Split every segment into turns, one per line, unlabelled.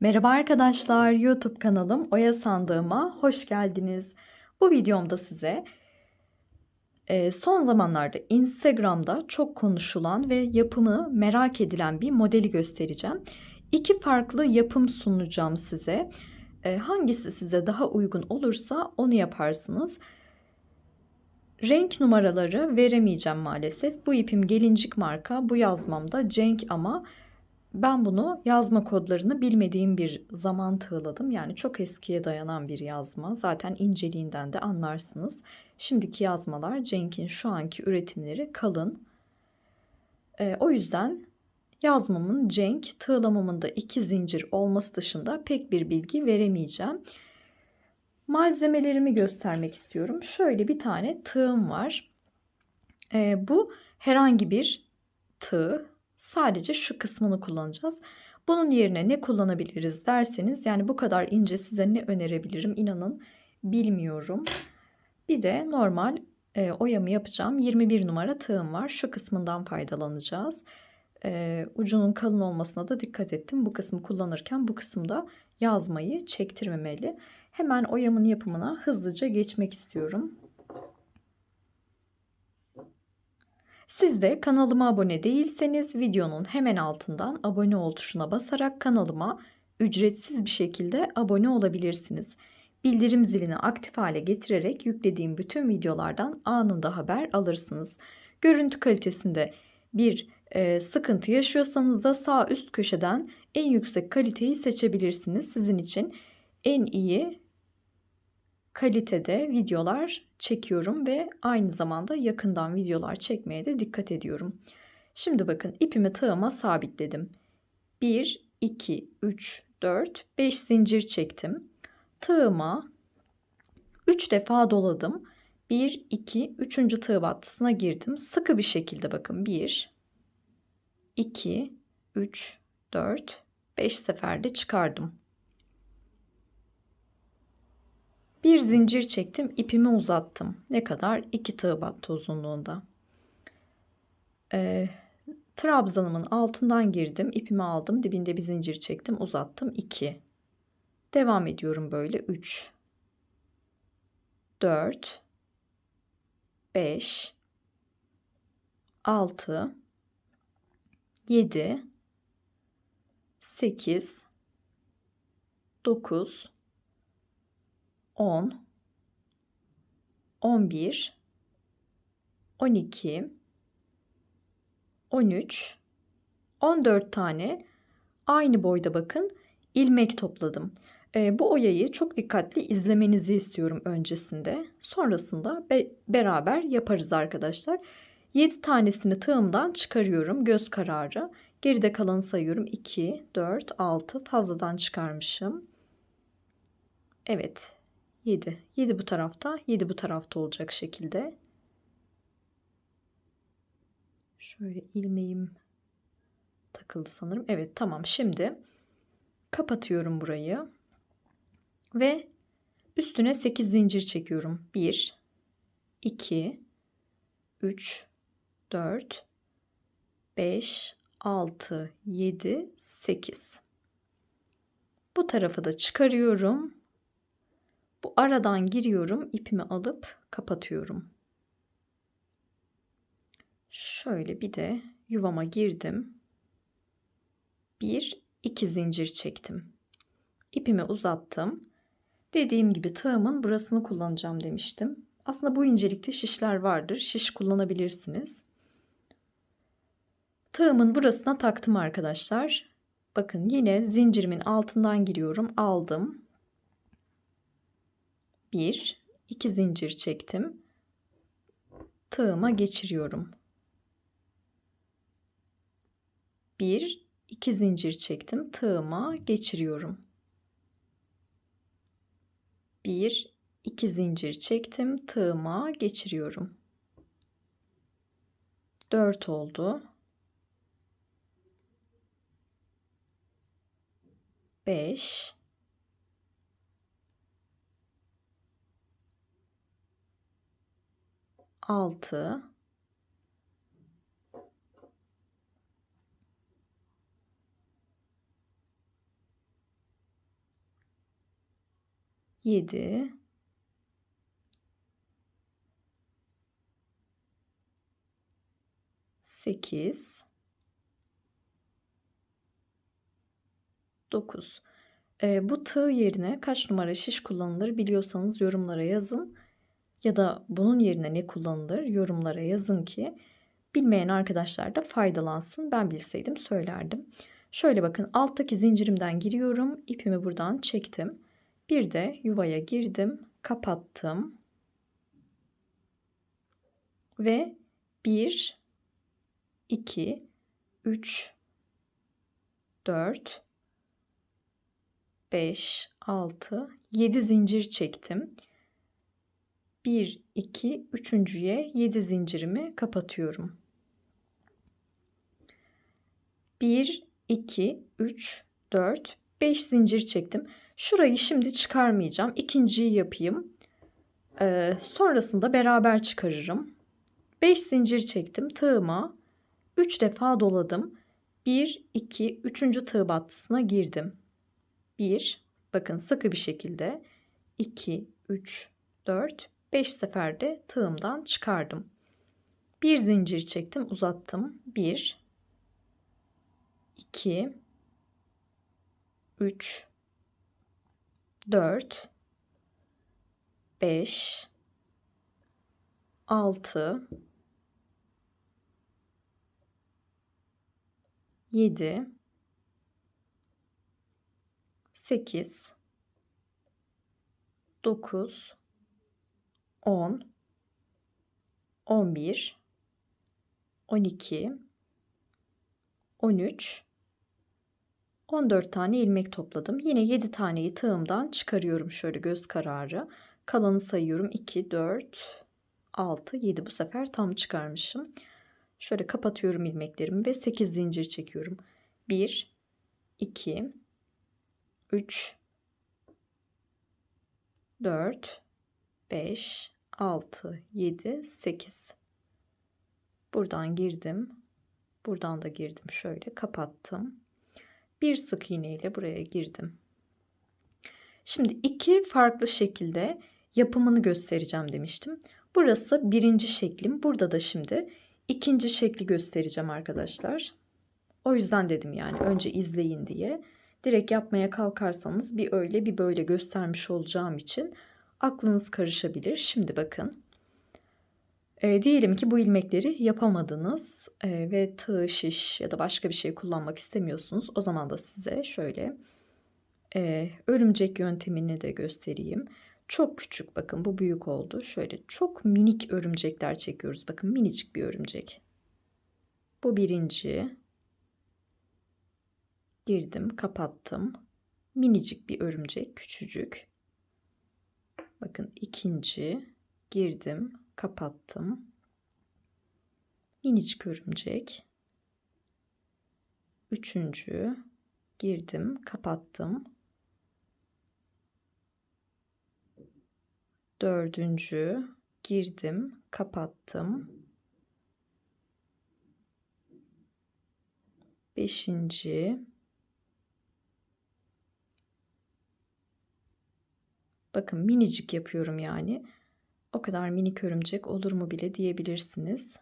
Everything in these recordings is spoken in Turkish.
Merhaba arkadaşlar, YouTube kanalım Oya Sandığıma hoş geldiniz. Bu videomda size e, son zamanlarda Instagram'da çok konuşulan ve yapımı merak edilen bir modeli göstereceğim. İki farklı yapım sunacağım size. E, hangisi size daha uygun olursa onu yaparsınız. Renk numaraları veremeyeceğim maalesef. Bu ipim gelincik marka, bu yazmamda Cenk ama ben bunu yazma kodlarını bilmediğim bir zaman tığladım. Yani çok eskiye dayanan bir yazma. Zaten inceliğinden de anlarsınız. Şimdiki yazmalar Cenk'in şu anki üretimleri kalın. Ee, o yüzden yazmamın Cenk, tığlamamın da iki zincir olması dışında pek bir bilgi veremeyeceğim. Malzemelerimi göstermek istiyorum. Şöyle bir tane tığım var. Ee, bu herhangi bir tığ Sadece şu kısmını kullanacağız. Bunun yerine ne kullanabiliriz derseniz yani bu kadar ince size ne önerebilirim inanın bilmiyorum. Bir de normal e, oyamı yapacağım 21 numara tığım var. Şu kısmından faydalanacağız. E, ucunun kalın olmasına da dikkat ettim. Bu kısmı kullanırken bu kısımda yazmayı çektirmemeli. Hemen oyamın yapımına hızlıca geçmek istiyorum. Siz de kanalıma abone değilseniz videonun hemen altından abone ol tuşuna basarak kanalıma ücretsiz bir şekilde abone olabilirsiniz. Bildirim zilini aktif hale getirerek yüklediğim bütün videolardan anında haber alırsınız. Görüntü kalitesinde bir e, sıkıntı yaşıyorsanız da sağ üst köşeden en yüksek kaliteyi seçebilirsiniz. Sizin için en iyi kalitede videolar çekiyorum ve aynı zamanda yakından videolar çekmeye de dikkat ediyorum. Şimdi bakın ipimi tığıma sabitledim. 1, 2, 3, 4, 5 zincir çektim. Tığıma 3 defa doladım. 1, 2, 3. tığ battısına girdim. Sıkı bir şekilde bakın 1, 2, 3, 4, 5 seferde çıkardım. Bir zincir çektim, ipimi uzattım. Ne kadar? 2 tığ uzunluğunda. Ee, trabzanımın altından girdim, ipimi aldım, dibinde bir zincir çektim, uzattım. 2. Devam ediyorum böyle. 3 4 5 6 7 8 9 10 11 12 13 14 tane aynı boyda bakın ilmek topladım. E, bu oyayı çok dikkatli izlemenizi istiyorum öncesinde. Sonrasında be beraber yaparız arkadaşlar. 7 tanesini tığımdan çıkarıyorum göz kararı. Geride kalanı sayıyorum. 2, 4, 6 fazladan çıkarmışım. Evet 7. 7 bu tarafta, 7 bu tarafta olacak şekilde. Şöyle ilmeğim takıldı sanırım. Evet tamam şimdi kapatıyorum burayı. Ve üstüne 8 zincir çekiyorum. 1 2 3 4 5 6 7 8 Bu tarafı da çıkarıyorum. Bu aradan giriyorum, ipimi alıp kapatıyorum. Şöyle bir de yuvama girdim. Bir, iki zincir çektim. İpimi uzattım. Dediğim gibi tığımın burasını kullanacağım demiştim. Aslında bu incelikte şişler vardır. Şiş kullanabilirsiniz. Tığımın burasına taktım arkadaşlar. Bakın yine zincirimin altından giriyorum. Aldım. 1 2 zincir çektim. Tığıma geçiriyorum. 1 2 zincir çektim. Tığıma geçiriyorum. 1 2 zincir çektim. Tığıma geçiriyorum. 4 oldu. 5 6 7 7 8 9 Eee, bu tığ yerine kaç numara şiş kullanılır biliyorsanız yorumlara yazın. Ya da bunun yerine ne kullanılır yorumlara yazın ki bilmeyen arkadaşlar da faydalansın. Ben bilseydim söylerdim. Şöyle bakın alttaki zincirimden giriyorum. ipimi buradan çektim. Bir de yuvaya girdim. Kapattım. Ve 1 2 3 4 5 6 7 zincir çektim. 1 2 üçüncüye 7 zincirimi kapatıyorum. 1 2 3 4 5 zincir çektim. Şurayı şimdi çıkarmayacağım. İkinciyi yapayım. Ee, sonrasında beraber çıkarırım. 5 zincir çektim. Tığıma 3 defa doladım. 1 2 3. tığ battısına girdim. 1 bakın sıkı bir şekilde 2 3 4 5 seferde tığımdan çıkardım. Bir zincir çektim, uzattım. 1 2 3 4 5 6 7 8 9 10 11 12 13 14 tane ilmek topladım. Yine 7 taneyi tığımdan çıkarıyorum şöyle göz kararı. Kalanı sayıyorum. 2 4 6 7 bu sefer tam çıkarmışım. Şöyle kapatıyorum ilmeklerimi ve 8 zincir çekiyorum. 1 2 3 4 5 6 7 8 buradan girdim. Buradan da girdim. Şöyle kapattım. Bir sık iğne ile buraya girdim. Şimdi iki farklı şekilde yapımını göstereceğim demiştim. Burası birinci şeklim. Burada da şimdi ikinci şekli göstereceğim arkadaşlar. O yüzden dedim yani önce izleyin diye. Direkt yapmaya kalkarsanız bir öyle bir böyle göstermiş olacağım için aklınız karışabilir. Şimdi bakın. E, diyelim ki bu ilmekleri yapamadınız e, ve tığ, şiş ya da başka bir şey kullanmak istemiyorsunuz. O zaman da size şöyle e, örümcek yöntemini de göstereyim. Çok küçük bakın bu büyük oldu. Şöyle çok minik örümcekler çekiyoruz. Bakın minicik bir örümcek. Bu birinci. Girdim kapattım. Minicik bir örümcek küçücük. Bakın ikinci girdim, kapattım. Minicik örümcek. Üçüncü girdim, kapattım. Dördüncü girdim, kapattım. Beşinci Bakın minicik yapıyorum yani. O kadar minik örümcek olur mu bile diyebilirsiniz.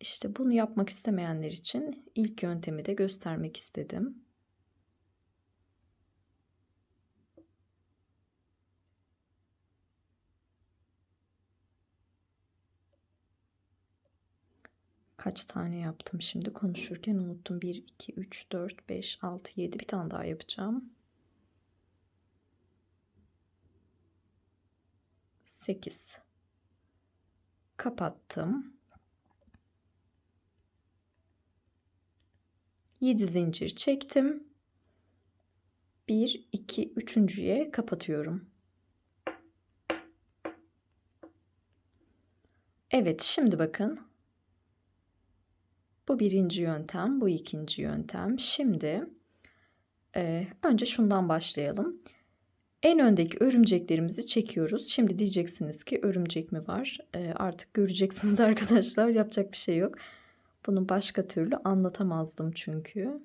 İşte bunu yapmak istemeyenler için ilk yöntemi de göstermek istedim. Kaç tane yaptım şimdi konuşurken unuttum. 1, 2, 3, 4, 5, 6, 7 bir tane daha yapacağım. 8 kapattım. 7 zincir çektim. 1 2 üçüncüye kapatıyorum. Evet, şimdi bakın bu birinci yöntem, bu ikinci yöntem. Şimdi e, önce şundan başlayalım. En öndeki örümceklerimizi çekiyoruz. Şimdi diyeceksiniz ki örümcek mi var? E, artık göreceksiniz arkadaşlar. Yapacak bir şey yok. Bunu başka türlü anlatamazdım çünkü.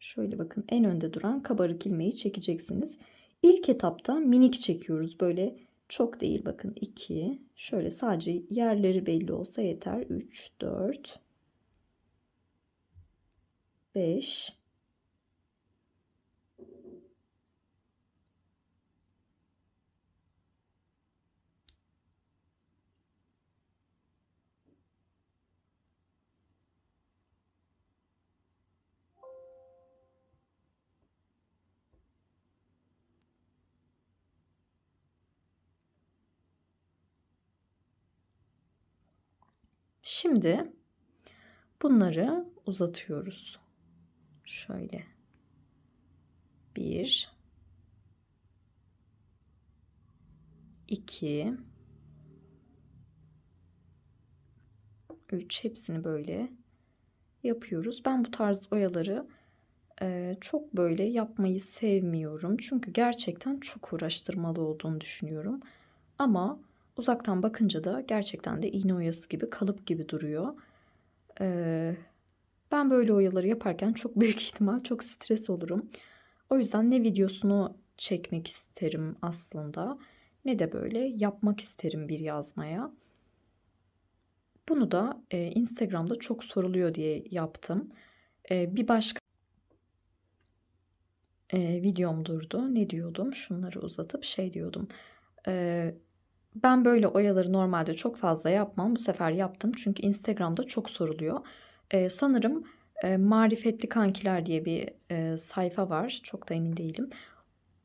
Şöyle bakın en önde duran kabarık ilmeği çekeceksiniz. İlk etapta minik çekiyoruz. Böyle çok değil bakın 2. Şöyle sadece yerleri belli olsa yeter. 3, 4, 5, Şimdi bunları uzatıyoruz. Şöyle. Bir. iki, Üç. Hepsini böyle yapıyoruz. Ben bu tarz oyaları e, çok böyle yapmayı sevmiyorum. Çünkü gerçekten çok uğraştırmalı olduğunu düşünüyorum. Ama Uzaktan bakınca da gerçekten de iğne oyası gibi kalıp gibi duruyor. Ee, ben böyle oyaları yaparken çok büyük ihtimal çok stres olurum. O yüzden ne videosunu çekmek isterim aslında ne de böyle yapmak isterim bir yazmaya. Bunu da e, Instagram'da çok soruluyor diye yaptım. E, bir başka e, videom durdu. Ne diyordum? Şunları uzatıp şey diyordum. E, ben böyle oyaları normalde çok fazla yapmam. Bu sefer yaptım çünkü Instagram'da çok soruluyor. Ee, sanırım e, Marifetli Kankiler diye bir e, sayfa var. Çok da emin değilim.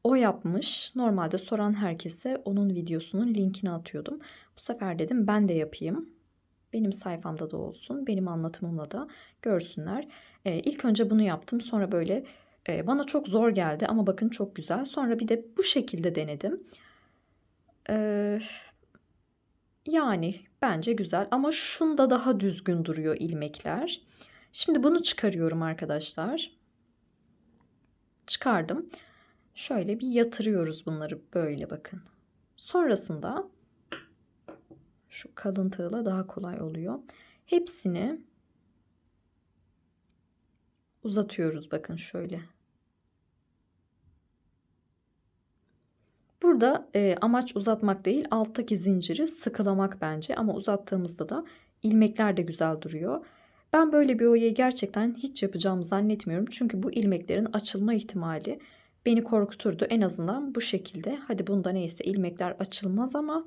O yapmış. Normalde soran herkese onun videosunun linkini atıyordum. Bu sefer dedim ben de yapayım. Benim sayfamda da olsun. Benim anlatımımla da görsünler. Ee, ilk önce bunu yaptım. Sonra böyle e, bana çok zor geldi ama bakın çok güzel. Sonra bir de bu şekilde denedim. Yani bence güzel ama şunda daha düzgün duruyor ilmekler. Şimdi bunu çıkarıyorum arkadaşlar. Çıkardım. Şöyle bir yatırıyoruz bunları böyle bakın. Sonrasında şu kalın tığla daha kolay oluyor. Hepsini uzatıyoruz bakın şöyle. Burada e, amaç uzatmak değil alttaki zinciri sıkılamak bence ama uzattığımızda da ilmekler de güzel duruyor. Ben böyle bir oyayı gerçekten hiç yapacağımı zannetmiyorum. Çünkü bu ilmeklerin açılma ihtimali beni korkuturdu. En azından bu şekilde. Hadi bunda neyse ilmekler açılmaz ama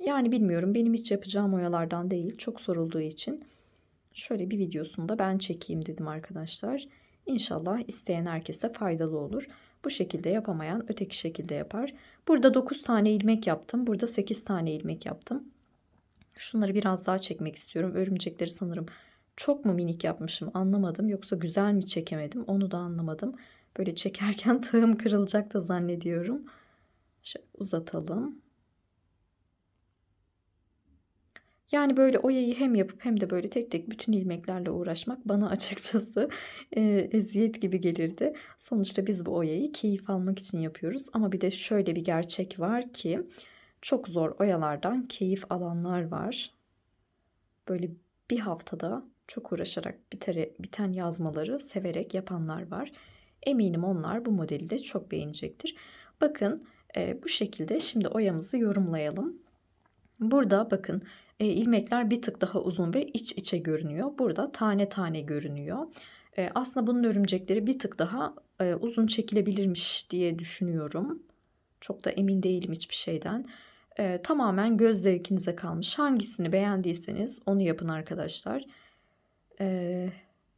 yani bilmiyorum benim hiç yapacağım oyalardan değil. Çok sorulduğu için şöyle bir videosunu da ben çekeyim dedim arkadaşlar. İnşallah isteyen herkese faydalı olur. Bu şekilde yapamayan öteki şekilde yapar. Burada 9 tane ilmek yaptım. Burada 8 tane ilmek yaptım. Şunları biraz daha çekmek istiyorum. Örümcekleri sanırım çok mu minik yapmışım anlamadım. Yoksa güzel mi çekemedim onu da anlamadım. Böyle çekerken tığım kırılacak da zannediyorum. Şöyle uzatalım. Yani böyle oyayı hem yapıp hem de böyle tek tek bütün ilmeklerle uğraşmak bana açıkçası e, eziyet gibi gelirdi. Sonuçta biz bu oyayı keyif almak için yapıyoruz. Ama bir de şöyle bir gerçek var ki çok zor oyalardan keyif alanlar var. Böyle bir haftada çok uğraşarak bitere, biten yazmaları severek yapanlar var. Eminim onlar bu modeli de çok beğenecektir. Bakın e, bu şekilde şimdi oyamızı yorumlayalım. Burada bakın e, ilmekler bir tık daha uzun ve iç içe görünüyor. Burada tane tane görünüyor. E, aslında bunun örümcekleri bir tık daha e, uzun çekilebilirmiş diye düşünüyorum. Çok da emin değilim hiçbir şeyden. E, tamamen göz zevkinize kalmış. Hangisini beğendiyseniz onu yapın arkadaşlar. E,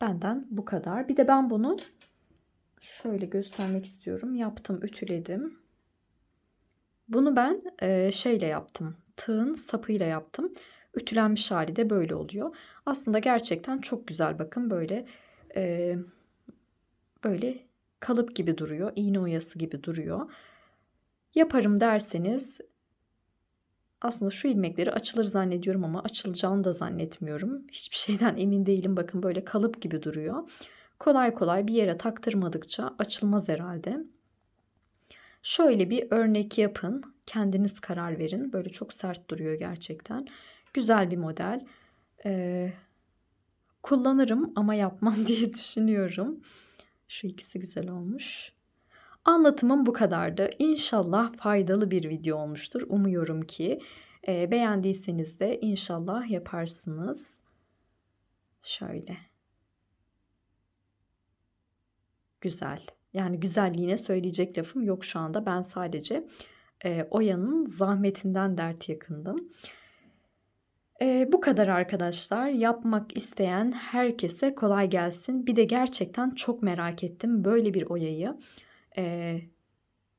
benden bu kadar. Bir de ben bunu şöyle göstermek istiyorum. Yaptım, ütüledim. Bunu ben e, şeyle yaptım tığın sapıyla yaptım. Ütülenmiş hali de böyle oluyor. Aslında gerçekten çok güzel bakın böyle e, böyle kalıp gibi duruyor. iğne oyası gibi duruyor. Yaparım derseniz aslında şu ilmekleri açılır zannediyorum ama açılacağını da zannetmiyorum. Hiçbir şeyden emin değilim. Bakın böyle kalıp gibi duruyor. Kolay kolay bir yere taktırmadıkça açılmaz herhalde. Şöyle bir örnek yapın. Kendiniz karar verin. Böyle çok sert duruyor gerçekten. Güzel bir model. Ee, kullanırım ama yapmam diye düşünüyorum. Şu ikisi güzel olmuş. Anlatımım bu kadardı. İnşallah faydalı bir video olmuştur. Umuyorum ki e, beğendiyseniz de inşallah yaparsınız. Şöyle. Güzel. Yani güzelliğine söyleyecek lafım yok şu anda. Ben sadece e, Oya'nın zahmetinden dert yakındım. E, bu kadar arkadaşlar. Yapmak isteyen herkese kolay gelsin. Bir de gerçekten çok merak ettim böyle bir Oya'yı. E,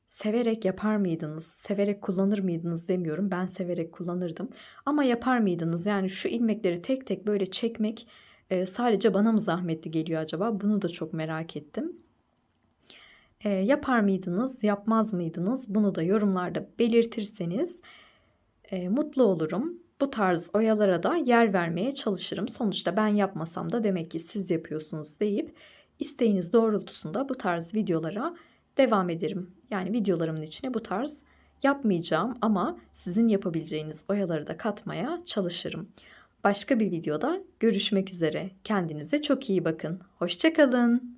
severek yapar mıydınız? Severek kullanır mıydınız demiyorum. Ben severek kullanırdım. Ama yapar mıydınız? Yani şu ilmekleri tek tek böyle çekmek e, sadece bana mı zahmetli geliyor acaba? Bunu da çok merak ettim. E, yapar mıydınız, yapmaz mıydınız? Bunu da yorumlarda belirtirseniz e, mutlu olurum. Bu tarz oyalara da yer vermeye çalışırım. Sonuçta ben yapmasam da demek ki siz yapıyorsunuz deyip isteğiniz doğrultusunda bu tarz videolara devam ederim. Yani videolarımın içine bu tarz yapmayacağım ama sizin yapabileceğiniz oyaları da katmaya çalışırım. Başka bir videoda görüşmek üzere. Kendinize çok iyi bakın. Hoşçakalın.